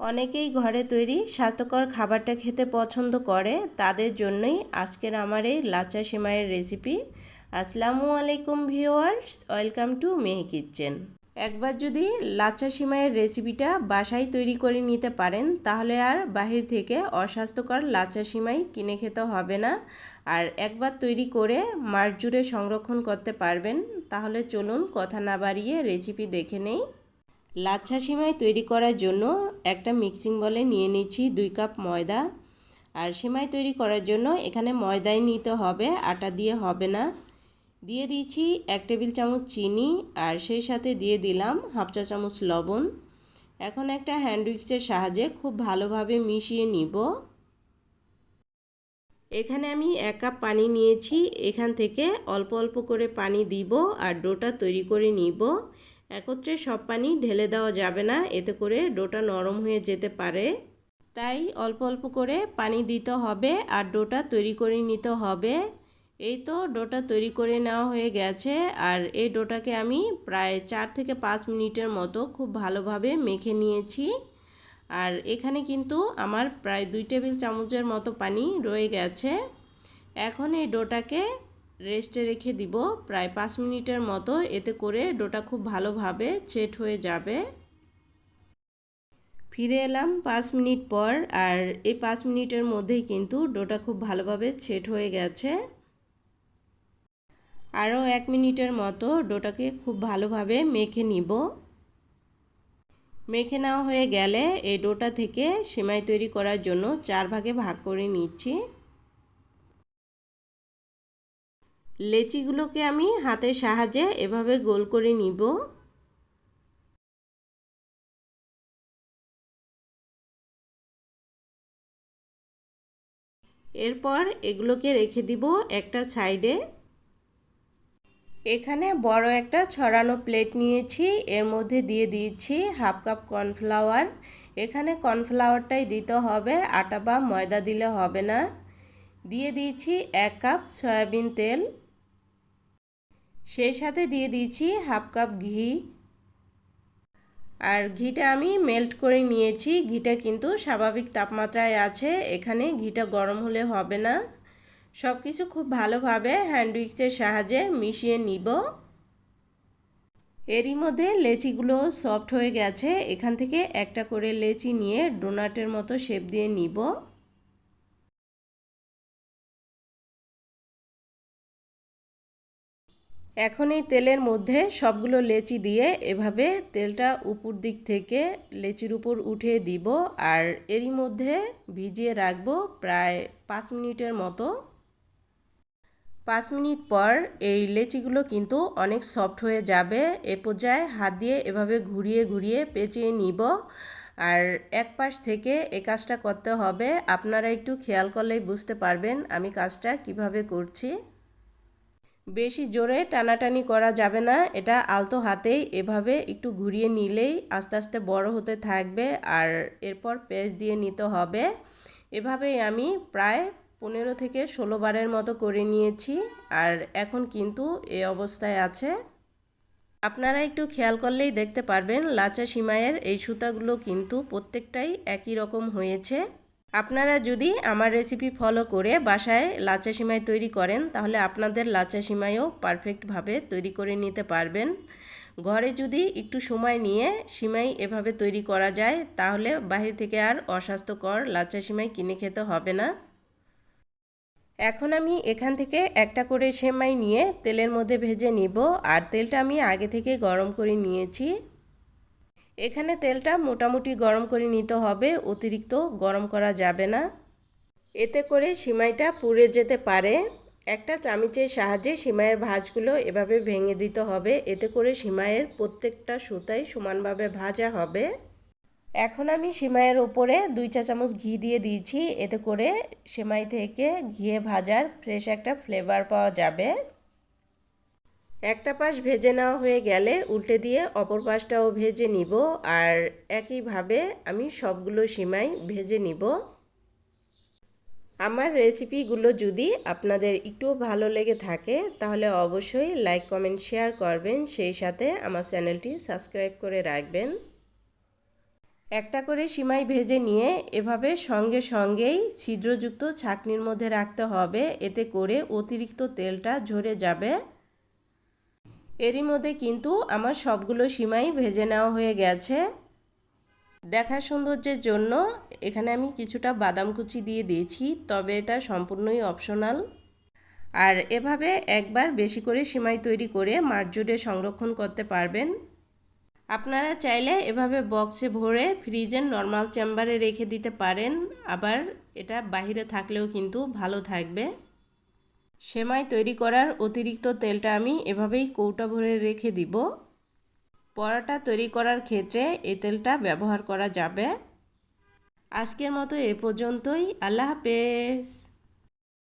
অনেকেই ঘরে তৈরি স্বাস্থ্যকর খাবারটা খেতে পছন্দ করে, তাদের জন্যই আজকের আমার এই লাচা সেমাইয়ের রেসিপি আসসালামু আলাইকুম ভিউয়ার্স ওয়েলকাম টু মেহ কিচেন একবার যদি লাচা সিমাইয়ের রেসিপিটা বাসায় তৈরি করে নিতে পারেন, তাহলে আর বাহির থেকে অস্বাস্থ্যকর লাচা সিমাই কিনে খেতে হবে না। আর একবার তৈরি করে মাস জুড়ে সংরক্ষণ করতে পারবেন, তাহলে চলুন কথা না বাড়িয়ে রেসিপি দেখে নেই। লাচ্ছা সিমাই তৈরি করার জন্য একটা মিক্সিং বলে নিয়ে নিচ্ছি দুই কাপ ময়দা। আর সিমাই তৈরি করার জন্য এখানে ময়দাই নিতে হবে, আটা দিয়ে হবে না। দিয়ে দিয়েছি এক টেবিল চামচ চিনি আর সেই সাথে দিয়ে দিলাম হাফ চা চামচ লবণ। এখন একটা হ্যান্ড উইক্সের সাহায্যে খুব ভালোভাবে মিশিয়ে নিব। এখানে আমি এক কাপ পানি নিয়েছি, এখান থেকে অল্প অল্প করে পানি দিব আর ডোটা তৈরি করে নিব। একত্রে সব পানি ঢেলে দেওয়া যাবে না, এতে করে ডোটা নরম হয়ে যেতে পারে। তাই অল্প অল্প করে পানি দিতে হবে আর ডোটা তৈরি করে নিতে হবে। এই তো ডোটা তৈরি করে নেওয়া হয়ে গেছে আর এই ডোটাকে আমি প্রায় চার থেকে পাঁচ মিনিটের মতো খুব ভালোভাবে মেখে নিয়েছি। আর এখানে কিন্তু আমার প্রায় দুই টেবিল চামচের মতো পানি রয়ে গেছে। এখন এই ডোটাকে রেস্টে রেখে দিব। প্রায় পাঁচ মিনিটের মতো। এতে করে ডোটা খুব ভালোভাবে সেট হয়ে যাবে। ফিরে এলাম পাঁচ মিনিট পর। আর এই পাঁচ মিনিটের মধ্যেই কিন্তু ডোটা খুব ভালোভাবে সেট হয়ে গেছে। আরও এক মিনিটের মতো ডোটাকে খুব ভালোভাবে মেখে নিব। মেখে নেওয়া হয়ে গেলে এই ডোটা থেকে সেমাই তৈরি করার জন্য চার ভাগে ভাগ করে নিচ্ছি। লেচিগুলোকে আমি হাতের সাহায্যে এভাবে গোল করে নিব। এরপর এগুলোকে রেখে দিব একটা সাইডে। এখানে বড় একটা ছড়ানো প্লেট নিয়েছি, এর মধ্যে দিয়ে দিয়েছি হাফ কাপ কর্নফ্লাওয়ার। এখানে কর্নফ্লাওয়ারটাই দিতে হবে, আটা বা ময়দা দিলে হবে না। দিয়ে দিয়েছি এক কাপ সয়াবিন তেল। সেই সাথে দিয়ে দিয়েছি হাফ কাপ ঘি। আর ঘিটা আমি মেল্ট করে নিয়েছি। ঘিটা কিন্তু স্বাভাবিক তাপমাত্রায় আছে। এখানে ঘিটা গরম হলে হবে না। সব কিছু খুব ভালোভাবে হ্যান্ড উইক্সের সাহায্যে মিশিয়ে নিব। এরই মধ্যে লেচিগুলো সফট হয়ে গেছে। এখান থেকে একটা করে লেচি নিয়ে ডোনাটের মতো শেপ দিয়ে নিব। এখন এই তেলের মধ্যে সবগুলো লেচি দিয়ে এভাবে তেলটা উপর দিক থেকে লেচির উপর উঠিয়ে দিব আর এরই মধ্যে ভিজিয়ে রাখব প্রায় পাঁচ মিনিটের মতো। পাঁচ মিনিট পর এই লেচিগুলো কিন্তু অনেক সফট হয়ে যাবে। এ পর্যায়ে হাত দিয়ে এভাবে ঘুরিয়ে ঘুরিয়ে পেঁচিয়ে নিব। আর এক পাশ থেকে এ কাজটা করতে হবে। আপনারা একটু খেয়াল করলেই বুঝতে পারবেন আমি কাজটা কীভাবে করছি। বেশি জোরে টানাটানি করা যাবে না, এটা আলতো হাতেই এভাবে একটু ঘুরিয়ে নিলেই আস্তে আস্তে বড় হতে থাকবে আর এরপর পেঁচ দিয়ে নিতে হবে। এভাবেই আমি প্রায় পনেরো থেকে ষোলো বারের মতো করে নিয়েছি আর এখন কিন্তু এ অবস্থায় আছে। আপনারা একটু খেয়াল করলেই দেখতে পারবেন, লাচা সিমাইয়ের এই সুতাগুলো কিন্তু প্রত্যেকটাই একই রকম হয়েছে। আপনারা যদি আমার রেসিপি ফলো করে বাসায় লাচা সিমাই তৈরি করেন, তাহলে আপনাদের লাচা সিমাইও পারফেক্টভাবে তৈরি করে নিতে পারবেন। ঘরে যদি একটু সময় নিয়ে সিমাই এভাবে তৈরি করা যায়, তাহলে বাহির থেকে আর অস্বাস্থ্যকর লাচা সিমাই কিনে খেতে হবে না। এখন আমি এখান থেকে একটা করে সেমাই নিয়ে তেলের মধ্যে ভেজে নিব, আর তেলটা আমি আগে থেকে গরম করে নিয়েছি। এখানে তেলটা মোটামুটি গরম করে নিতে হবে, অতিরিক্ত গরম করা যাবে না। এতে করে সিমাইটা পুড়ে যেতে পারে। একটা চামিচের সাহায্যে সিমাইয়ের ভাঁজগুলো এভাবে ভেঙে দিতে হবে, এতে করে সিমাইয়ের প্রত্যেকটা সুতাই সমানভাবে ভাজা হবে। এখন আমি সিমাইয়ের ওপরে দুই চা চামচ ঘি দিয়ে দিয়েছি, এতে করে সেমাই থেকে ঘিয়ে ভাজার ফ্রেশ একটা ফ্লেভার পাওয়া যাবে। একটা পাশ ভেজে নেওয়া হয়ে গেলে উল্টে দিয়ে অপর পাশটাও ভেজে নিব আর একইভাবে আমি সবগুলো সিমাই ভেজে নিব। আমার রেসিপিগুলো যদি আপনাদের একটু ভালো লেগে থাকে তাহলে অবশ্যই লাইক, কমেন্ট, শেয়ার করবেন। সেই সাথে আমার চ্যানেলটি সাবস্ক্রাইব করে রাখবেন। একটা করে সিমাই ভেজে নিয়ে এভাবে সঙ্গে সঙ্গেই ছিদ্রযুক্ত ছাকনির মধ্যে রাখতে হবে। এতে করে অতিরিক্ত তেলটা ঝরে যাবে। এরই মধ্যে কিন্তু আমার সবগুলো সীমাই ভেজে নেওয়া হয়ে গেছে। দেখার সৌন্দর্যের জন্য এখানে আমি কিছুটা বাদাম কুচি দিয়ে দিয়েছি, তবে এটা সম্পূর্ণই অপশনাল আর এভাবে একবার বেশি করে সিমাই তৈরি করে মাঠ জুড়ে সংরক্ষণ করতে পারবেন। আপনারা চাইলে এভাবে বক্সে ভরে ফ্রিজের নর্মাল চেম্বারে রেখে দিতে পারেন, আবার এটা বাহিরে থাকলেও কিন্তু ভালো থাকবে। সেমাই তৈরি করার অতিরিক্ত তেলটা আমি এভাবেই কৌটা ভরে রেখে দিব। পরাটা তৈরি করার ক্ষেত্রে এই তেলটা ব্যবহার করা যাবে। আজকের মতো এ পর্যন্তই। আল্লাহ হাফেজ।